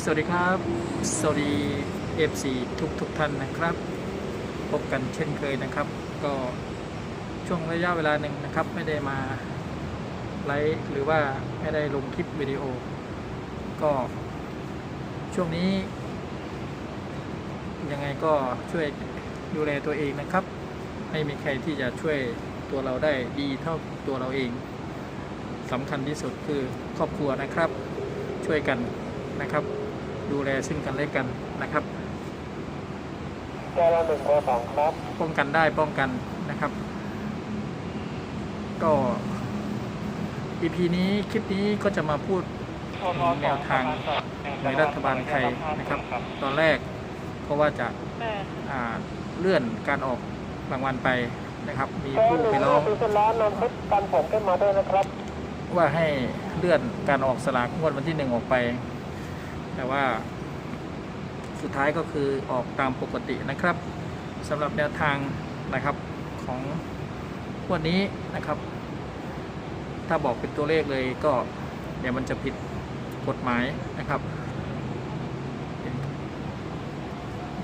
สวัสดีครับ สวัสดี FC ทุกทุกท่านนะครับ พบกันเช่นเคยนะครับ ก็ช่วงระยะเวลาหนึ่งนะครับ ไม่ได้มาไลฟ์หรือว่าไม่ได้ลงคลิปวิดีโอ ก็ช่วงนี้ ยังไงก็ช่วยดูแลตัวเองนะครับ ไม่มีใครที่จะช่วยตัวเราได้ดีเท่าตัวเราเองสำคัญที่สุดคือครอบครัวนะครับ ช่วยกันนะครับ ดูแลซึ่งกันและกันนะครับแก้วละหนึ่งเบอร์สองครับ ป้องกันได้ป้องกันนะครับ ก็ EP นี้คลิปนี้ก็จะมาพูดถึงแนวทางในรัฐบาลไทยนะครับ ตอนแรกเพราะว่าจะอ่าเลื่อนการออกรางวัลไปนะครับ มีแก้วผู้หนึ่งไปร้องซื้อเส้นล้านนำเพชรกันผมขึ้นมาด้วยนะครับว่าให้เลื่อนการออกสลากงวดวันที่หนึ่งออกไป แต่ว่า สุดท้ายก็คือออกตามปกตินะครับสำหรับแนวทางนะครับของวันนี้นะครับ ถ้าบอกเป็นตัวเลขเลยก็เดี๋ยวมันจะผิดกฎหมายนะครับ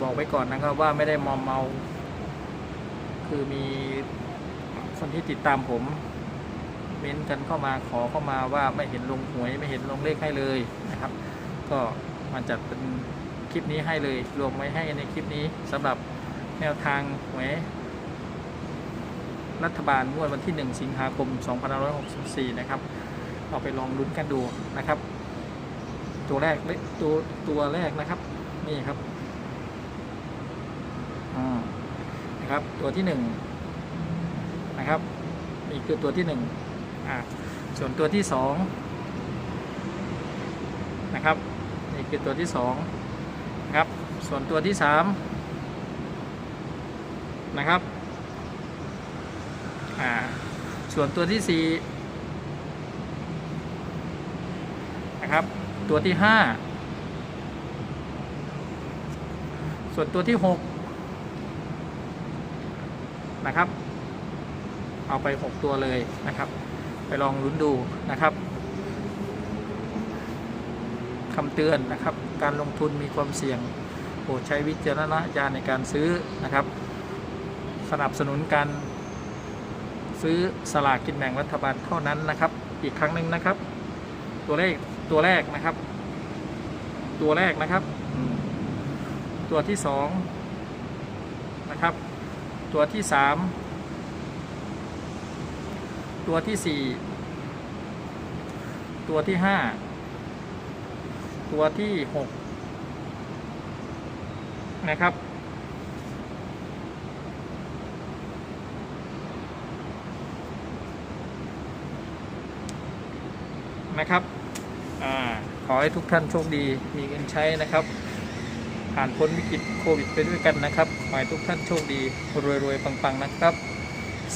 บอกไว้ก่อนนะครับว่าไม่ได้มอมเมา คือมีคนที่ติดตามผมเม้นกันเข้ามาขอเข้ามาว่าไม่เห็นลงหวยไม่เห็นลงเลขให้เลยนะครับ ก็มาจัดเป็นคลิปนี้ให้เลย รวมไว้ให้ในคลิปนี้สำหรับแนวทางหวยรัฐบาลงวดวันที่ 1 สิงหาคม 2564 นะครับ เอาไปลองลุ้นกันดูนะครับ ตัวแรกเตัวตัวแรกนะครับ นี่ครับอ่านะครับ ตัวที่หนึ่งนะครับนี่คือตัวที่หนึ่งอ่าส่วนตัวที่สองนะครับ นี่คือตัวที่สองนะครับ ส่วนตัวที่สามนะครับอ่าส่วนตัวที่สี่นะครับ ตัวที่ห้าส่วนตัวที่หกนะครับ เอาไป 6 ตัวเลยนะครับ ไปลองลุ้นดูนะครับ คำเตือนนะครับ การลงทุนมีความเสี่ยงโปรดใช้วิจารณญาณในการซื้อนะครับ สนับสนุนการซื้อสลากกินแบ่งรัฐบาลเท่านั้นนะครับ อีกครั้งหนึ่งนะครับ ตัวเลขตัวแรกนะครับ ตัวแรกนะครับ ตัวที่สองนะครับ ตัวที่สามตัวที่สี่ตัวที่ห้า ตัวที่หกนะครับ นะครับอขอให้ทุกท่านโชคดีมีเงินใช้นะครับ ผ่านพ้นวิกฤตโควิดไปด้วยกันนะครับ ขอให้ทุกท่านโชคดีรวยๆปังๆนะครับ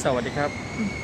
สวัสดีครับ